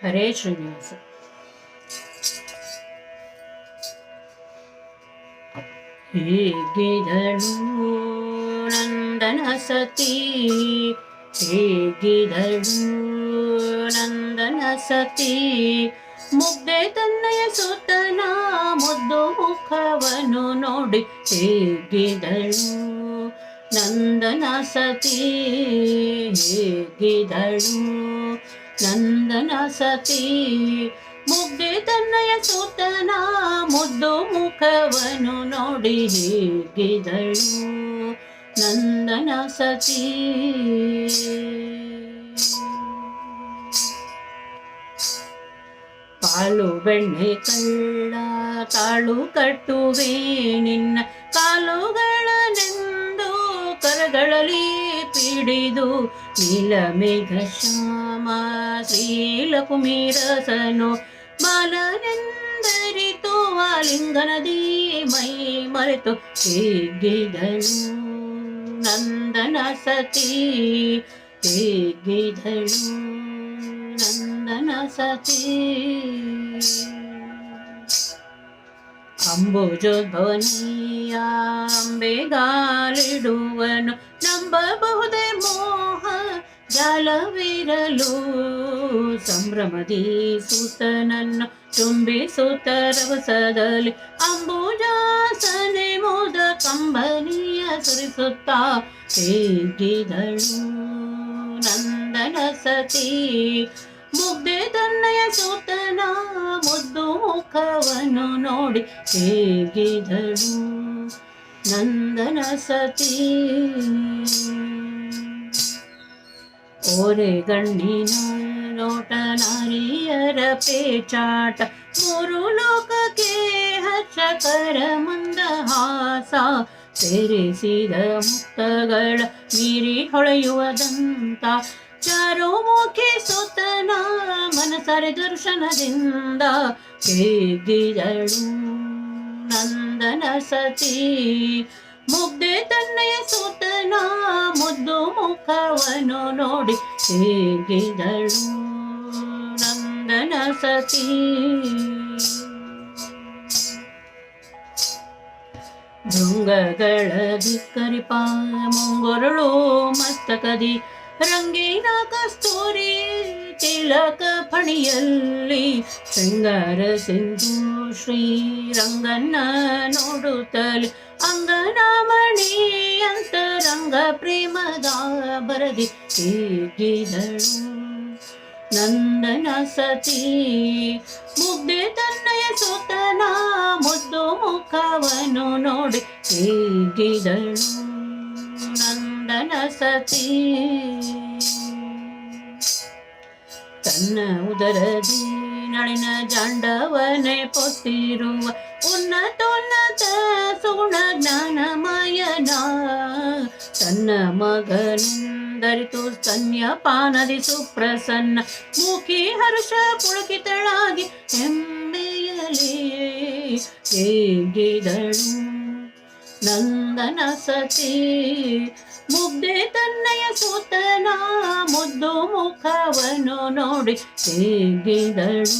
ಹರೇ ಶ್ರೀನಿವಾಸ ಹೇಗಿದಳು ನಂದನ ಸತಿ ಹೇಗಿದಳು ನಂದನ ಸತಿ ಮುಗ್ದೆ ತನ್ನಯ ಸುತನ ಮುದ್ದು ಮುಖವನ್ನು ನೋಡಿ ಹೇಗಿದಳು ನಂದನ ಸತಿ ಹೇಗಿದಳು ನಂದನ ಸತಿ ಮುಗ್ದೆ ತನ್ನಯ ಸೂತನ ಮುದ್ದು ಮುಖವನ್ನು ನೋಡಿ ಹೇಗಿದಳು. ನಂದನ ಸತಿ. ಪಾಲು ಬೆಣ್ಣೆ ಕಳ್ಳ ತಾಳು ಕಟ್ಟುವೆ ನಿನ್ನ ಪಿಡಿದು ನೀಲಮೇಘ ಶ್ಯಾಮ ಶ್ರೀಲಕುಮೀರಸನು ಬಾಲನೆಂದರಿತು ಆಲಿಂಗನದಿ ಮೈ ಮರೆತು ಹೇಗಿದಳು ನಂದನ ಸತಿ ಹೇಗಿದಳು ನಂದನ ಸತಿ ಅಂಬುಜೋದ್ಭವನೀಯ ಅಂಬೆಗಾಲಿಡುವನು ನಂಬಬಹುದೇ ಮೋಹ, ಜಾಲವಿರಲು. ಸಂಭ್ರಮದಿ ಸುತನನ್ನು ತುಂಬಿಸುತ್ತ ರವಸದಲ್ಲಿ ಅಂಬುಜಾಸನೆ ಮೋದ ಕಂಬನಿಯ ಸುರಿಸುತ್ತ ಹೇಗಿದಳು ನಂದನ ಸತಿ. ಮುಗ್ದೆ ತನ್ನಯ ಸುತನ ಮುದ್ದು ಮುಖವನ್ನು ನೋಡಿ ಹೇಗಿದಳು ನಂದನ ಸತಿ. ಓರೆ ಗಣ್ಣಿನ ನೋಟ ನಾರಿಯರ ಪೇಚಾಟ. ಮೂರು ಲೋಕಕ್ಕೆ ಹರ್ಷಕರ ಮಂದಹಾಸ ಸೇರಿಸಿದ ಮುಕ್ತಗಳ ಮೀರಿ ಹೊಳೆಯುವುದಂತ. ಚಾರುಮುಖಿ ಸುತನ ಮನಸರೆ ದರ್ಶನದಿಂದ. ನಂದನ ಸತಿ ಮುಗ್ದೆ ತನ್ನಯ ಸೂತನ, ಮುದ್ದು ಮುಖವನ್ನು ನೋಡಿ ಹೇಗಿದಳು ನಂದನ ಸತಿ. ಭೃಂಗಗಳ ಧಿಕ್ಕರಿಪ ಮುಂಗೊರಳು ಮಸ್ತಕದಿ, ರಂಗಿನ ಕಸ್ತೂರಿ ತಿಲಕ ಫಣಿಯಲ್ಲಿ ಶೃಂಗಾರ ಸಿಂಧು ಶ್ರೀರಂಗನ್ನ ನೋಡುತ್ತಲೇ ಅಂಗನಮಣಿ ಅಂತರಂಗ ಪ್ರೇಮದ ಬರದಿ ಹೇಗಿದಳು ನಂದನ ಸತಿ ಮುಗ್ದೆ ತನ್ನಯ ಸುತನ ಮುದ್ದು ಮುಖವನ್ನು ನೋಡಿ ಹೇಗಿದಳು ನಂದನ ಸತಿ ತನ್ನ ಉದರದಿ ನಳಿನ ಜಾಂಡವನೆ ಪೊತ್ತಿರುವ ಉನ್ನತೋನ್ನತ ಸುಗುಣ ಜ್ಞಾನಮಯನ. ತನ್ನ ಮಗನಿಂದರಿತು ಸ್ತನ್ಯ ಪಾನದಿ ಸುಪ್ರಸನ್ನ. ಮುಖಿ ಹರ್ಷ ಪುಳಕಿತಳಾಗಿ ಹೆಮ್ಮೆಯಲಿ ಹೇಗಿದಳು ನಂದನ ಸತಿ. ಮುಗ್ದೆ ತನ್ನಯ ಸುತನ ಮುಖವನ್ನು ನೋಡಿ ಹೇಗಿದಳು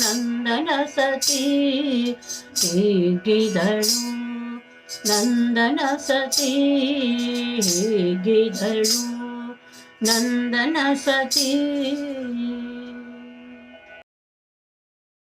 ನಂದನ ಸತಿ? ಹೇಗಿದಳು ನಂದನ ಸತಿ? ಹೇಗಿದಳು ನಂದನ ಸತಿ?